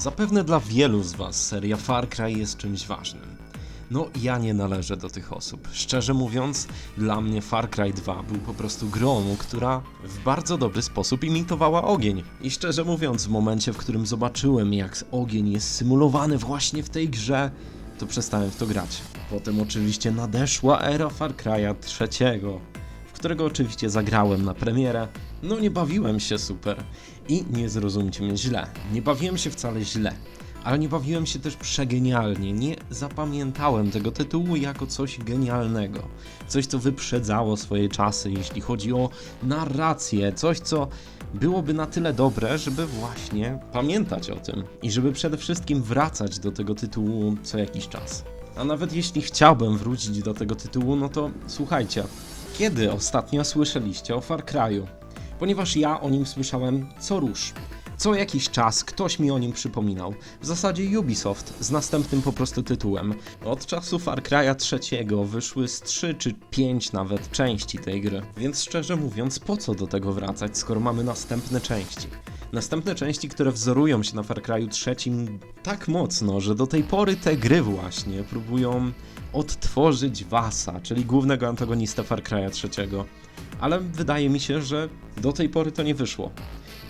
Zapewne dla wielu z Was seria Far Cry jest czymś ważnym. No, ja nie należę do tych osób. Szczerze mówiąc, dla mnie Far Cry 2 był po prostu grą, która w bardzo dobry sposób imitowała ogień. I szczerze mówiąc, w momencie, w którym zobaczyłem, jak ogień jest symulowany właśnie w tej grze, to przestałem w to grać. Potem oczywiście nadeszła era Far Cry'a trzeciego, w którego oczywiście zagrałem na premierę. No nie bawiłem się super. I nie zrozumcie mnie źle, nie bawiłem się wcale źle. Ale nie bawiłem się też przegenialnie, nie zapamiętałem tego tytułu jako coś genialnego. Coś, co wyprzedzało swoje czasy, jeśli chodzi o narrację, coś, co byłoby na tyle dobre, żeby właśnie pamiętać o tym i żeby przede wszystkim wracać do tego tytułu co jakiś czas. A nawet jeśli chciałbym wrócić do tego tytułu, no to słuchajcie, kiedy ostatnio słyszeliście o Far Cry'u? Ponieważ ja o nim słyszałem co rusz. Co jakiś czas ktoś mi o nim przypominał. W zasadzie Ubisoft z następnym po prostu tytułem. Od czasu Far Cry'a trzeciego wyszły z 3 czy 5 nawet części tej gry. Więc szczerze mówiąc, po co do tego wracać, skoro mamy następne części? Następne części, które wzorują się na Far Cry'u trzecim tak mocno, że do tej pory te gry właśnie próbują odtworzyć Vasa, czyli głównego antagonistę Far Cry'a trzeciego. Ale wydaje mi się, że do tej pory to nie wyszło.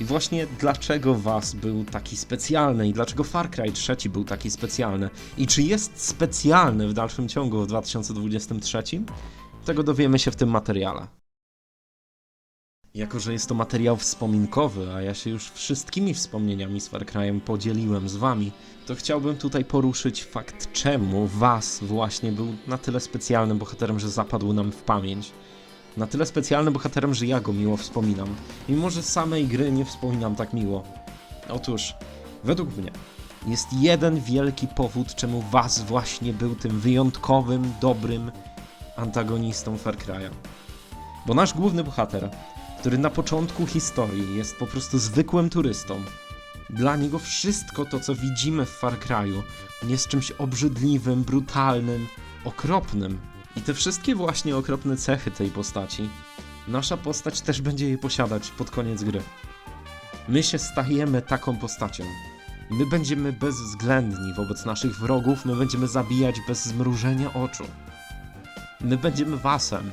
I właśnie dlaczego Was był taki specjalny i dlaczego Far Cry 3 był taki specjalny i czy jest specjalny w dalszym ciągu w 2023? Tego dowiemy się w tym materiale. Jako, że jest to materiał wspominkowy, a ja się już wszystkimi wspomnieniami z Far Cry'em podzieliłem z Wami, to chciałbym tutaj poruszyć fakt, czemu Was właśnie był na tyle specjalnym bohaterem, że zapadł nam w pamięć na tyle specjalnym bohaterem, że ja go miło wspominam. Mimo, że samej gry nie wspominam tak miło. Otóż, według mnie, jest jeden wielki powód, czemu Was właśnie był tym wyjątkowym, dobrym antagonistą Far Cry'a. Bo nasz główny bohater, który na początku historii jest po prostu zwykłym turystą, dla niego wszystko to, co widzimy w Far Cry'u, jest czymś obrzydliwym, brutalnym, okropnym. I te wszystkie właśnie okropne cechy tej postaci, nasza postać też będzie je posiadać pod koniec gry. My się stajemy taką postacią. My będziemy bezwzględni wobec naszych wrogów, my będziemy zabijać bez zmrużenia oczu. My będziemy wasem.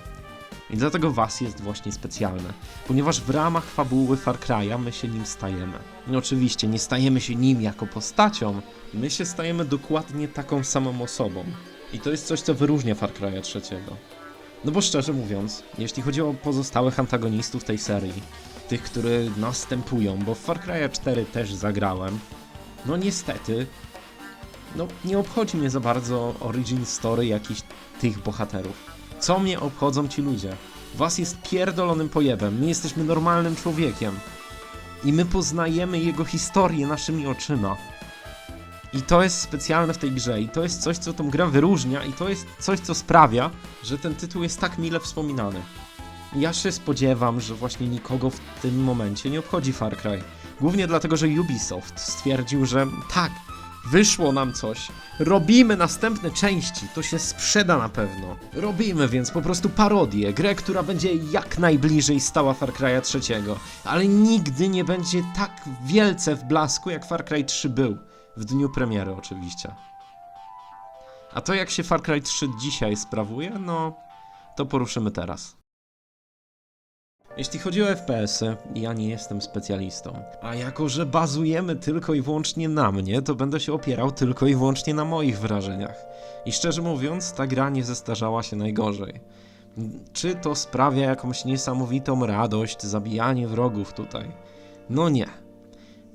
I dlatego was jest właśnie specjalne, ponieważ w ramach fabuły Far Cry'a my się nim stajemy. I oczywiście nie stajemy się nim jako postacią, my się stajemy dokładnie taką samą osobą. I to jest coś, co wyróżnia Far Cry'a trzeciego. No bo szczerze mówiąc, jeśli chodzi o pozostałych antagonistów tej serii, tych, które następują, bo w Far Cry'a 4 też zagrałem, no niestety, no nie obchodzi mnie za bardzo origin story jakichś tych bohaterów. Co mnie obchodzą ci ludzie? Was jest pierdolonym pojebem, my jesteśmy normalnym człowiekiem. I my poznajemy jego historię naszymi oczyma. I to jest specjalne w tej grze, i to jest coś, co tą grę wyróżnia, i to jest coś, co sprawia, że ten tytuł jest tak mile wspominany. Ja się spodziewam, że właśnie nikogo w tym momencie nie obchodzi Far Cry. Głównie dlatego, że Ubisoft stwierdził, że tak, wyszło nam coś, robimy następne części, to się sprzeda na pewno. Robimy więc po prostu parodię, grę, która będzie jak najbliżej stała Far Cry'a trzeciego, ale nigdy nie będzie tak wielce w blasku, jak Far Cry 3 był. W dniu premiery oczywiście. A to jak się Far Cry 3 dzisiaj sprawuje, no to poruszymy teraz. Jeśli chodzi o FPS-y, ja nie jestem specjalistą. A jako, że bazujemy tylko i wyłącznie na mnie, to będę się opierał tylko i wyłącznie na moich wrażeniach. I szczerze mówiąc, ta gra nie zestarzała się najgorzej. Czy to sprawia jakąś niesamowitą radość zabijanie wrogów tutaj? No nie.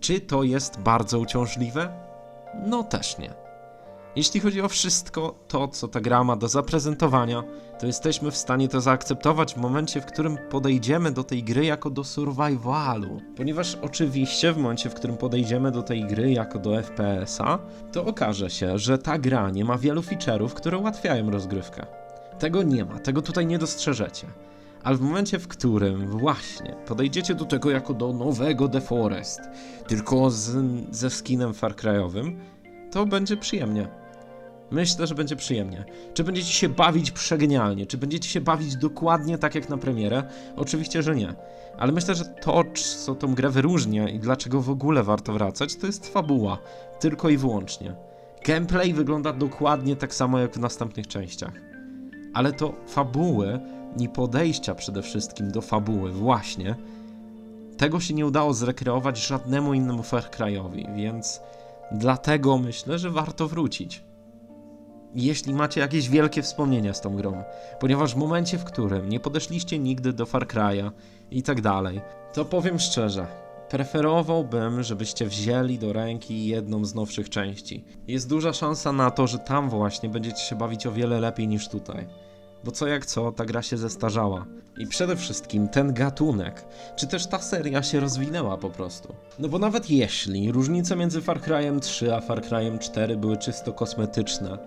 Czy to jest bardzo uciążliwe? No też nie. Jeśli chodzi o wszystko to, co ta gra ma do zaprezentowania, to jesteśmy w stanie to zaakceptować w momencie, w którym podejdziemy do tej gry jako do survivalu. Ponieważ oczywiście w momencie, w którym podejdziemy do tej gry jako do FPS-a, to okaże się, że ta gra nie ma wielu feature'ów, które ułatwiają rozgrywkę. Tego nie ma, tego tutaj nie dostrzeżecie. Ale w momencie, w którym właśnie podejdziecie do tego jako do nowego The Forest, tylko z, ze skinem Far Cry'owym, to będzie przyjemnie. Myślę, że będzie przyjemnie. Czy będziecie się bawić przegenialnie? Czy będziecie się bawić dokładnie tak jak na premierę? Oczywiście, że nie. Ale myślę, że to, co tą grę wyróżnia i dlaczego w ogóle warto wracać, to jest fabuła. Tylko i wyłącznie. Gameplay wygląda dokładnie tak samo jak w następnych częściach. Ale to fabuły i podejścia przede wszystkim do fabuły, właśnie, tego się nie udało zrekreować żadnemu innemu Far Cry'owi, więc dlatego myślę, że warto wrócić. Jeśli macie jakieś wielkie wspomnienia z tą grą, ponieważ w momencie, w którym nie podeszliście nigdy do Far Cry'a i tak dalej, to powiem szczerze, preferowałbym, żebyście wzięli do ręki jedną z nowszych części. Jest duża szansa na to, że tam właśnie będziecie się bawić o wiele lepiej niż tutaj. Bo co jak co, ta gra się zestarzała. I przede wszystkim ten gatunek, czy też ta seria się rozwinęła po prostu. No bo nawet jeśli różnice między Far Cry'em 3 a Far Cry'em 4 były czysto kosmetyczne,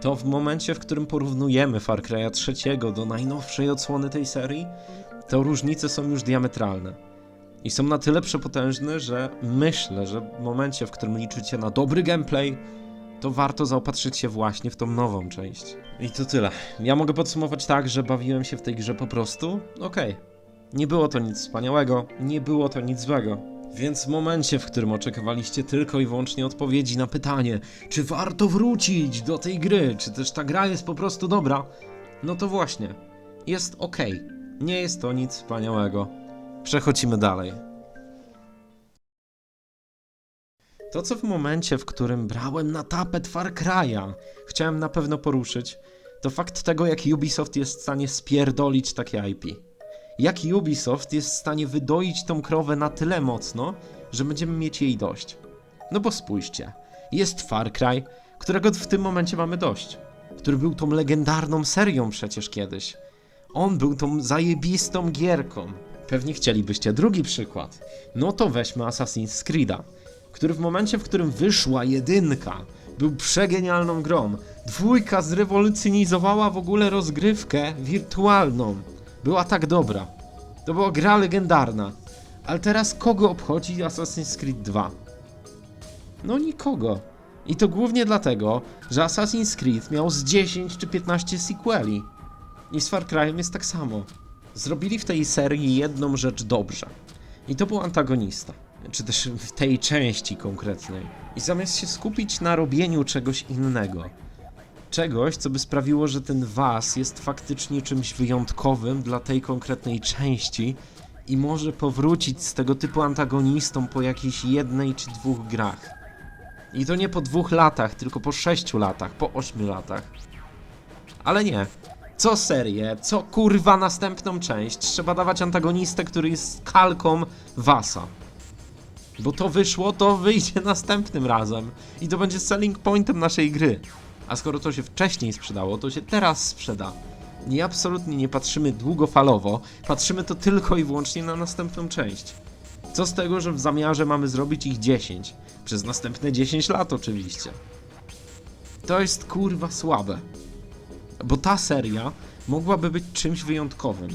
to w momencie, w którym porównujemy Far Cry'a 3 do najnowszej odsłony tej serii, to różnice są już diametralne. I są na tyle przepotężne, że myślę, że w momencie, w którym liczycie na dobry gameplay, to warto zaopatrzyć się właśnie w tą nową część. I to tyle. Ja mogę podsumować tak, że bawiłem się w tej grze po prostu. Okej. Nie było to nic wspaniałego, nie było to nic złego. Więc w momencie, w którym oczekiwaliście tylko i wyłącznie odpowiedzi na pytanie, czy warto wrócić do tej gry, czy też ta gra jest po prostu dobra, no to właśnie, jest ok. Nie jest to nic wspaniałego. Przechodzimy dalej. To, co w momencie, w którym brałem na tapet Far Cry'a, chciałem na pewno poruszyć, to fakt tego, jak Ubisoft jest w stanie spierdolić takie IP. Jak Ubisoft jest w stanie wydoić tą krowę na tyle mocno, że będziemy mieć jej dość. No bo spójrzcie, jest Far Cry, którego w tym momencie mamy dość. Który był tą legendarną serią przecież kiedyś. On był tą zajebistą gierką. Pewnie chcielibyście drugi przykład. No to weźmy Assassin's Creed'a, który w momencie, w którym wyszła jedynka, był przegenialną grą. Dwójka zrewolucjonizowała w ogóle rozgrywkę wirtualną. Była tak dobra. To była gra legendarna. Ale teraz kogo obchodzi Assassin's Creed 2? No nikogo. I to głównie dlatego, że Assassin's Creed miał z 10 czy 15 sequeli. I z Far Cry'em jest tak samo. Zrobili w tej serii jedną rzecz dobrze. I to był antagonista. Czy też w tej części konkretnej. I zamiast się skupić na robieniu czegoś innego, czegoś, co by sprawiło, że ten was jest faktycznie czymś wyjątkowym dla tej konkretnej części i może powrócić z tego typu antagonistą po jakiejś jednej czy dwóch grach. I to nie po dwóch latach, tylko po sześciu latach, po ośmiu latach. Ale nie. Co serię, co kurwa następną część, trzeba dawać antagonistę, który jest kalką Wasa. Bo to wyszło, to wyjdzie następnym razem. I to będzie selling pointem naszej gry. A skoro to się wcześniej sprzedało, to się teraz sprzeda. I absolutnie nie patrzymy długofalowo, patrzymy to tylko i wyłącznie na następną część. Co z tego, że w zamiarze mamy zrobić ich 10? Przez następne 10 lat oczywiście. To jest kurwa słabe. Bo ta seria mogłaby być czymś wyjątkowym.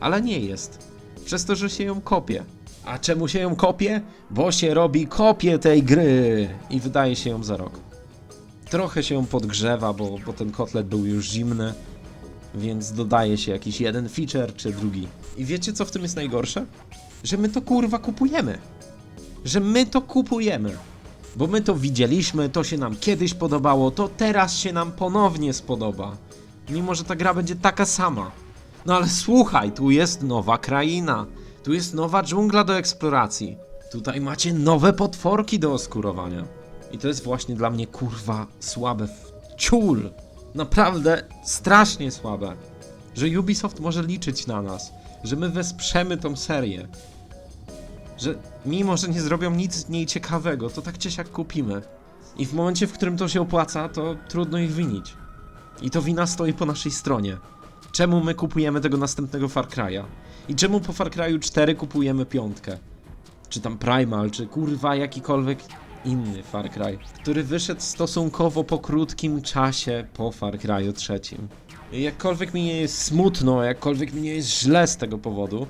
Ale nie jest. Przez to, że się ją kopie. A czemu się ją kopie? Bo się robi kopię tej gry i wydaje się ją za rok. Trochę się ją podgrzewa, bo, bo ten kotlet był już zimny, więc dodaje się jakiś jeden feature czy drugi. I wiecie co w tym jest najgorsze? Że my to kurwa kupujemy. Że my to kupujemy. Bo my to widzieliśmy, to się nam kiedyś podobało, to teraz się nam ponownie spodoba. Mimo, że ta gra będzie taka sama. No ale słuchaj, tu jest nowa kraina. Tu jest nowa dżungla do eksploracji. Tutaj macie nowe potworki do oskurowania. I to jest właśnie dla mnie kurwa słabe ciul. Naprawdę strasznie słabe. Że Ubisoft może liczyć na nas. Że my wesprzemy tą serię. Że mimo, że nie zrobią nic niej ciekawego, to tak czy siak kupimy. I w momencie, w którym to się opłaca, to trudno ich winić. I to wina stoi po naszej stronie. Czemu my kupujemy tego następnego Far Cry'a? I czemu po Far Cry'u 4 kupujemy piątkę? Czy tam Primal, czy kurwa jakikolwiek inny Far Cry, który wyszedł stosunkowo po krótkim czasie po Far Cry'u trzecim. Jakkolwiek mi nie jest smutno, jakkolwiek mi nie jest źle z tego powodu,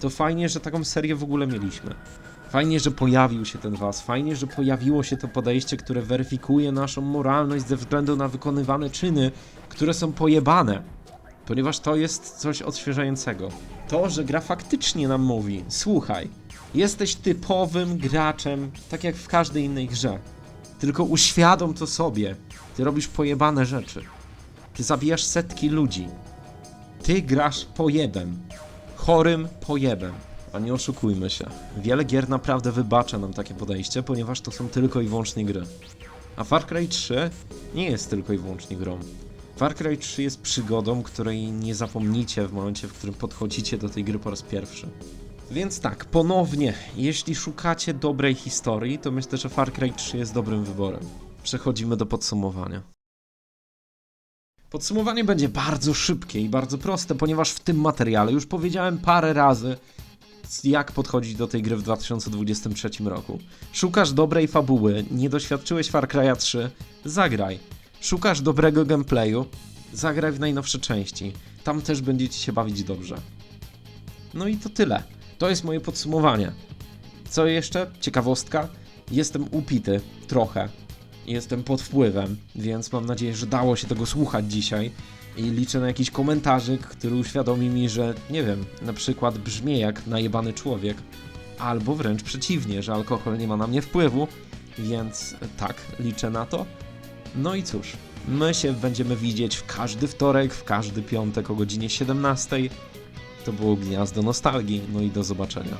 to fajnie, że taką serię w ogóle mieliśmy. Fajnie, że pojawił się ten was, fajnie, że pojawiło się to podejście, które weryfikuje naszą moralność ze względu na wykonywane czyny, które są pojebane. Ponieważ to jest coś odświeżającego. To, że gra faktycznie nam mówi, słuchaj, jesteś typowym graczem, tak jak w każdej innej grze. Tylko uświadom to sobie. Ty robisz pojebane rzeczy. Ty zabijasz setki ludzi. Ty grasz pojebem. Chorym pojebem. A nie oszukujmy się. Wiele gier naprawdę wybacza nam takie podejście, ponieważ to są tylko i wyłącznie gry. A Far Cry 3 nie jest tylko i wyłącznie grą. Far Cry 3 jest przygodą, której nie zapomnicie w momencie, w którym podchodzicie do tej gry po raz pierwszy. Więc tak, ponownie, jeśli szukacie dobrej historii, to myślę, że Far Cry 3 jest dobrym wyborem. Przechodzimy do podsumowania. Podsumowanie będzie bardzo szybkie i bardzo proste, ponieważ w tym materiale już powiedziałem parę razy, jak podchodzić do tej gry w 2023 roku. Szukasz dobrej fabuły, nie doświadczyłeś Far Cry'a 3, zagraj. Szukasz dobrego gameplayu, zagraj w najnowsze części. Tam też będziecie się bawić dobrze. No i to tyle. To jest moje podsumowanie. Co jeszcze? Ciekawostka. Jestem upity trochę. Jestem pod wpływem, więc mam nadzieję, że dało się tego słuchać dzisiaj. I liczę na jakiś komentarzyk, który uświadomi mi, że nie wiem, na przykład brzmię jak najebany człowiek, albo wręcz przeciwnie, że alkohol nie ma na mnie wpływu, więc tak, liczę na to. No i cóż, my się będziemy widzieć w każdy wtorek, w każdy piątek o godzinie 17. To było Gniazdo Nostalgii, no i do zobaczenia.